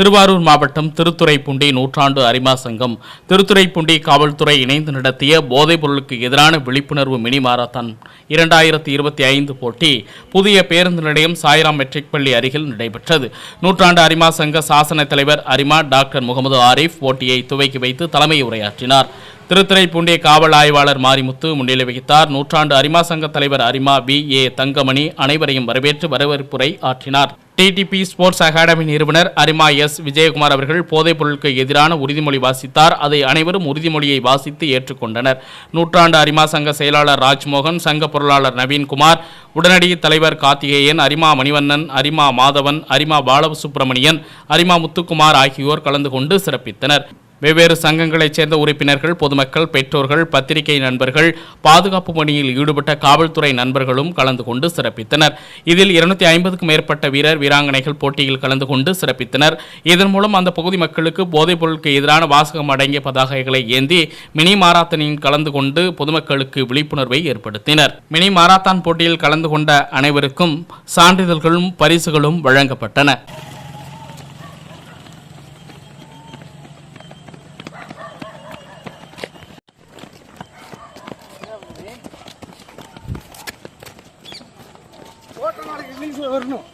திருவாரூர் மாவட்டம் திருத்துறைப்பூண்டி நூற்றாண்டு அரிமா சங்கம் திருத்துறைப்பூண்டி காவல்துறை இணைந்து நடத்திய போதைப் பொருளுக்கு எதிரான விழிப்புணர்வு மினி மாரத்தான். இரண்டாயிரத்தி இருபத்தி ஐந்து போட்டி புதிய பேருந்து நிலையம் சாய்ராம் மெட்ரிக் பள்ளி அருகில் நடைபெற்றது. நூற்றாண்டு அரிமா சங்க சாசன தலைவர் அரிமா டாக்டர் முகமது ஆரிஃப் போட்டியை துவக்கி வைத்து தலைமை உரையாற்றினார். திருத்துறைப்பூண்டி காவல் ஆய்வாளர் மாரிமுத்து முன்னிலை வகித்தார். நூற்றாண்டு அரிமா சங்க தலைவர் அரிமா பி ஏ தங்கமணி அனைவரையும் வரவேற்று வரவேற்புரை ஆற்றினார். டிடிபி ஸ்போர்ட்ஸ் அகாடமி நிறுவனர் அரிமா எஸ். விஜயகுமார் அவர்கள் போதைப் பொருளுக்கு எதிரான உறுதிமொழி வாசித்தார். அதை அனைவரும் உறுதிமொழியை வாசித்து ஏற்றுக்கொண்டனர். நூற்றாண்டு அரிமா சங்க செயலாளர் ராஜ்மோகன் சங்க பொருளாளர் நவீன்குமார் உடனடி தலைவர் கார்த்திகேயன் அரிமா மணிவண்ணன் அரிமா மாதவன் அரிமா பாலசுப்பிரமணியன் அரிமா முத்துக்குமார் ஆகியோர் கலந்து கொண்டு சிறப்பித்தனர். வெவ்வேறு சங்கங்களைச் சேர்ந்த உறுப்பினர்கள் பொதுமக்கள் பெற்றோர்கள் பத்திரிகை நண்பர்கள் பாதுகாப்பு பணியில் ஈடுபட்ட காவல்துறை நண்பர்களும் கலந்து கொண்டு சிறப்பித்தனர். இதில் இருநூத்தி ஐம்பதுக்கும் மேற்பட்ட வீரர் வீராங்கனைகள் போட்டியில் கலந்து கொண்டு சிறப்பித்தனர். இதன் மூலம் அந்த பகுதி மக்களுக்கு போதைப் பொருளுக்கு எதிரான வாசகம் அடங்கிய பதாகைகளை ஏந்தி மினி மாராத்தனில் கலந்து கொண்டு பொதுமக்களுக்கு விழிப்புணர்வை ஏற்படுத்தினர். மினி மாராத்தான் போட்டியில் கலந்து கொண்ட அனைவருக்கும் சான்றிதழ்களும் பரிசுகளும் வழங்கப்பட்டன. ஓட்ட நாளைக்கு இங்கிலீஷ்ல வரணும்.